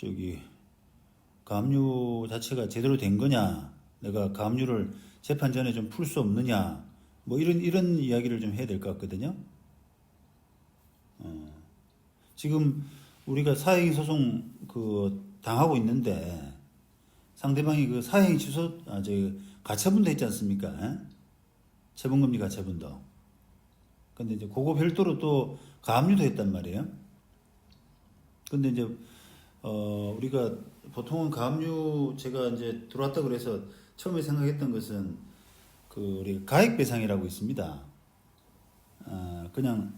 저기 가압류 자체가 제대로 된 거냐, 내가 가압류를 재판 전에 좀 풀 수 없느냐, 뭐 이런 이런 이야기를 좀 해야 될 것 같거든요. 어, 지금 우리가 사행위 소송 그 당하고 있는데 상대방이 그 사행위 취소 아저 가처분도 있지 않습니까? 에? 처분금지 가처분도. 근데 이제 그거 별도로 또 가압류도 했단 말이에요. 근데 이제 어 우리가 보통은 가압류 제가 이제 들어왔다 그래서 처음에 생각했던 것은 그 우리 가액 배상이라고 있습니다. 아 그냥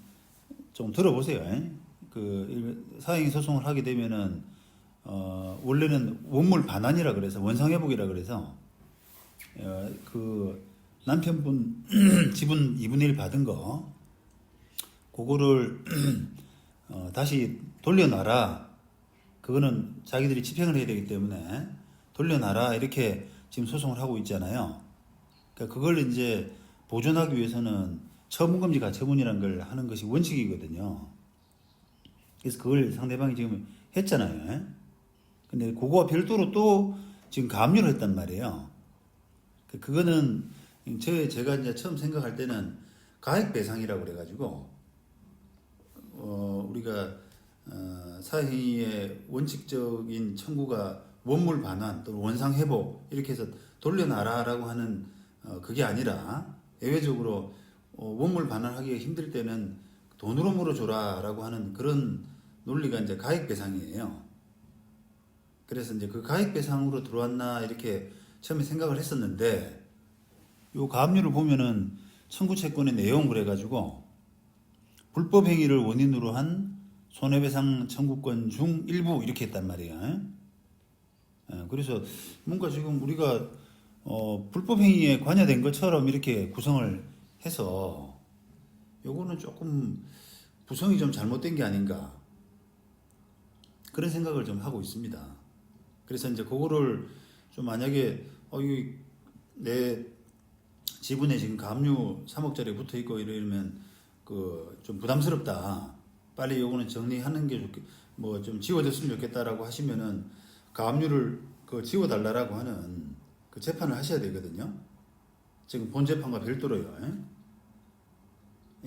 좀 들어보세요. 에? 그 사행위 소송을 하게 되면은 어 원래는 원물 반환이라 그래서 원상 회복이라 그래서 어, 그 남편분 지분 2분의 1 받은 거 그거를 어, 다시 돌려놔라. 그거는 자기들이 집행을 해야 되기 때문에 돌려놔라 이렇게 지금 소송을 하고 있잖아요. 그러니까 그걸 이제 보존하기 위해서는 처분금지 가처분이라는 걸 하는 것이 원칙이거든요. 그래서 그걸 상대방이 지금 했잖아요. 예? 근데 그거와 별도로 또 지금 가압류를 했단 말이에요. 그- 그거는 제 제가 이제 처음 생각할 때는 가액 배상이라고 그래가지고 어 우리가 어, 사행위의 원칙적인 청구가 원물 반환 또는 원상 회복 이렇게 해서 돌려놔라라고 하는 어, 그게 아니라 예외적으로 어, 원물 반환하기가 힘들 때는 돈으로 물어줘라라고 하는 그런 논리가 이제 가액 배상이에요. 그래서 이제 그 가액 배상으로 들어왔나 이렇게 처음에 생각을 했었는데 요 가압류를 보면은 청구 채권의 내용 그래가지고 불법 행위를 원인으로 한 손해배상 청구권 중 일부 이렇게 했단 말이에요. 예, 그래서 뭔가 지금 우리가 어, 불법 행위에 관여된 것처럼 이렇게 구성을 해서 요거는 조금 구성이 좀 잘못된 게 아닌가 그런 생각을 좀 하고 있습니다. 그래서 이제 그거를 좀 만약에 어, 이내 지분에 지금 가압류 3억짜리 붙어 있고 이러면 그 좀 부담스럽다. 빨리 요거는 정리하는 게 좋겠, 뭐좀 지워졌으면 좋겠다라고 하시면은 가압류를 그 지워달라라고 하는 그 재판을 하셔야 되거든요. 지금 본 재판과 별도로요.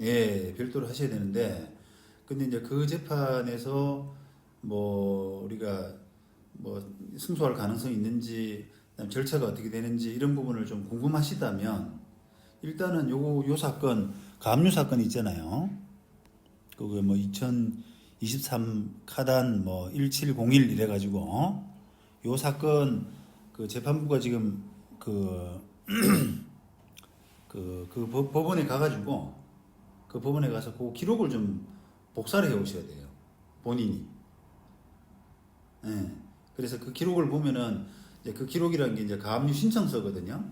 예, 예, 별도로 하셔야 되는데, 근데 이제 그 재판에서 뭐 우리가 뭐 승소할 가능성이 있는지, 절차가 어떻게 되는지 이런 부분을 좀 궁금하시다면 일단은 요거 요 사건 가압류 사건 있잖아요. 그거 뭐2023 카단 뭐 1701 이래 가지고 요 사건 그 재판부가 지금 그 그, 그 법- 법원에 가가지고 그 법원에 가서 그 기록을 좀 복사를 해 오셔야 돼요. 본인이. 예. 그래서 그 기록을 보면은 이제 그 기록이라는 게 이제 가압류 신청서거든요.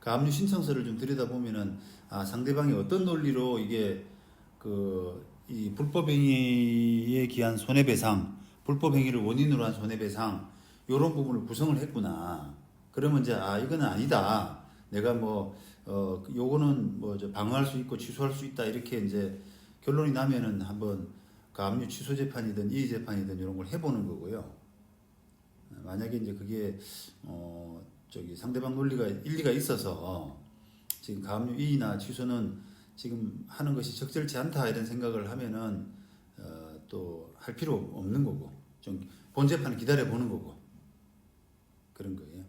가압류 신청서를 좀 들여다보면은 아 상대방이 어떤 논리로 이게 그 이 불법 행위에 기한 손해배상, 불법 행위를 원인으로 한 손해배상 요런 부분을 구성을 했구나. 그러면 이제 아 이거는 아니다. 내가 뭐 어, 요거는 뭐저 방어할 수 있고 취소할 수 있다 이렇게 이제 결론이 나면은 한번 가압류 취소 재판이든 이의 재판이든 이런 걸 해보는 거고요. 만약에 이제 그게 어 저기 상대방 논리가 일리가 있어서 지금 가압류 이의나 취소는 지금 하는 것이 적절치 않다 이런 생각을 하면은 어, 또할 필요 없는 거고 좀 본 재판을 기다려 보는 거고 그런 거예요.